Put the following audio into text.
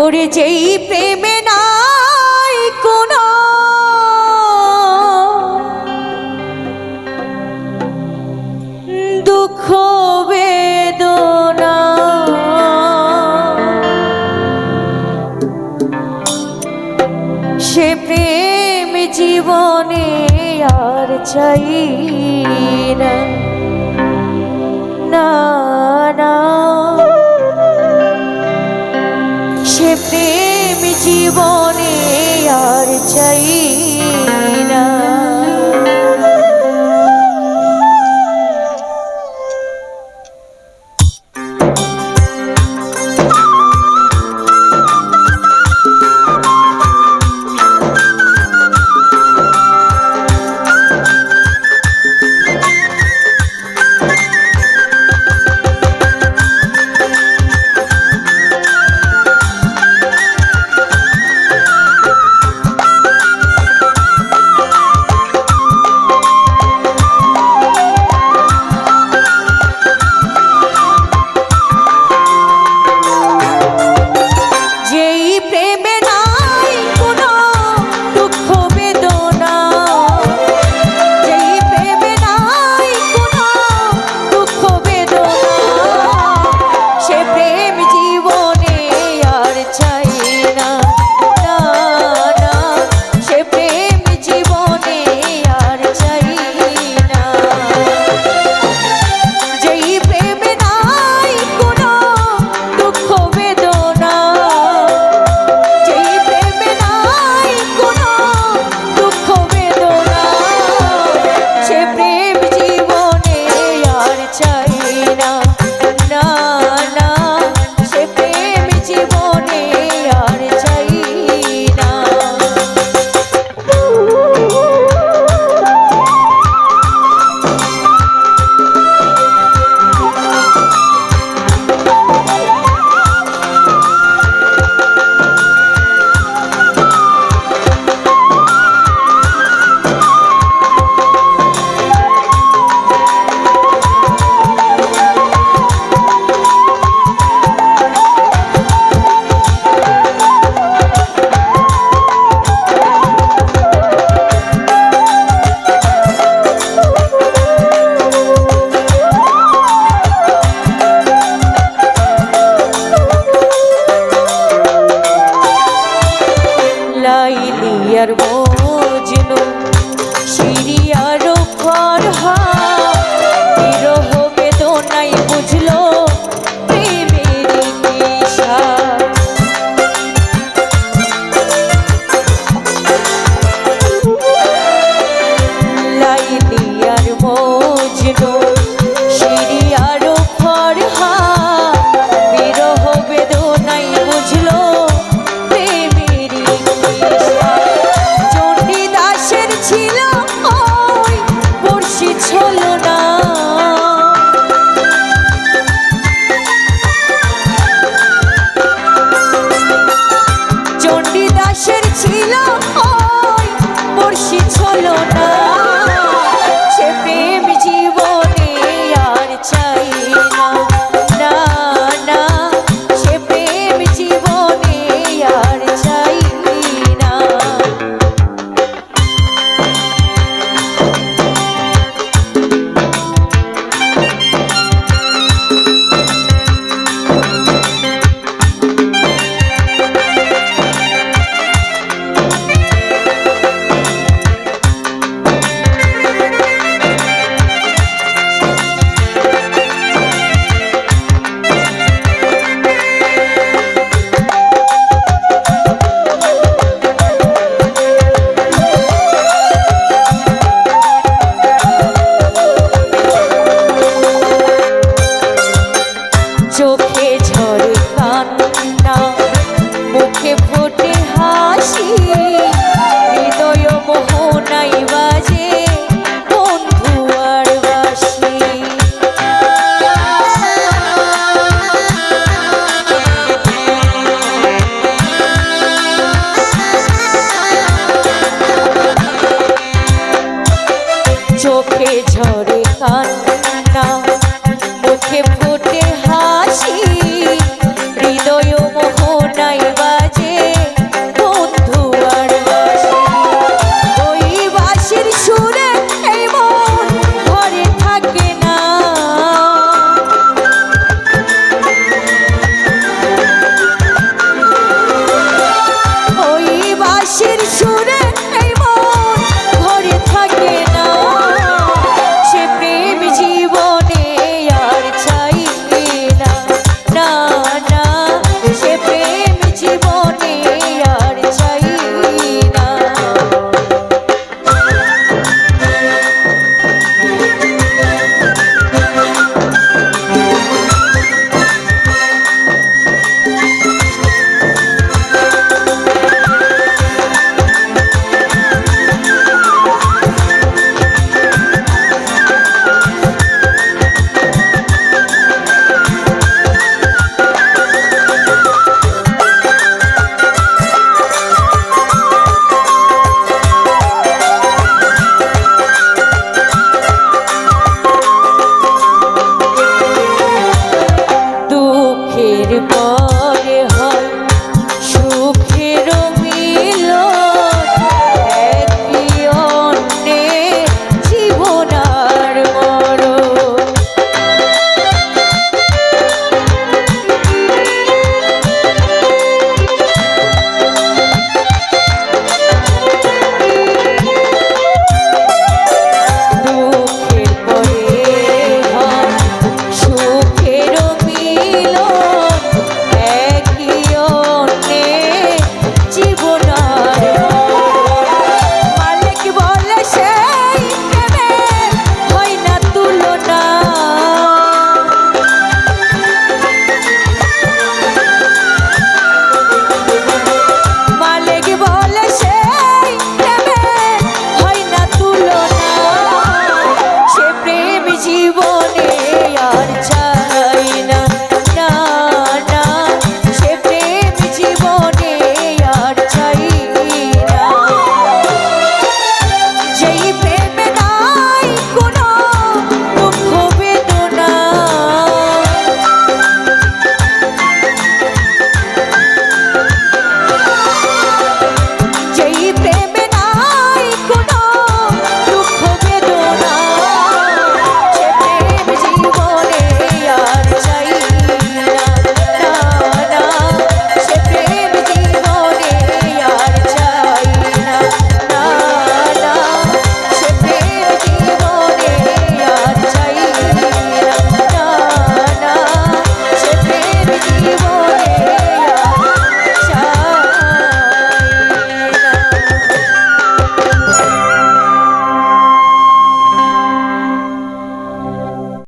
ওরে যেই প্রেমে নাই কোন। দুঃখ বেদনা। সে প্রেম জীবনে আর চাই না। সে প্রেম জীবনে আর চাই। বিয়ার বউ। Chile. মুখে ঝরে কান্না মুখে ফুট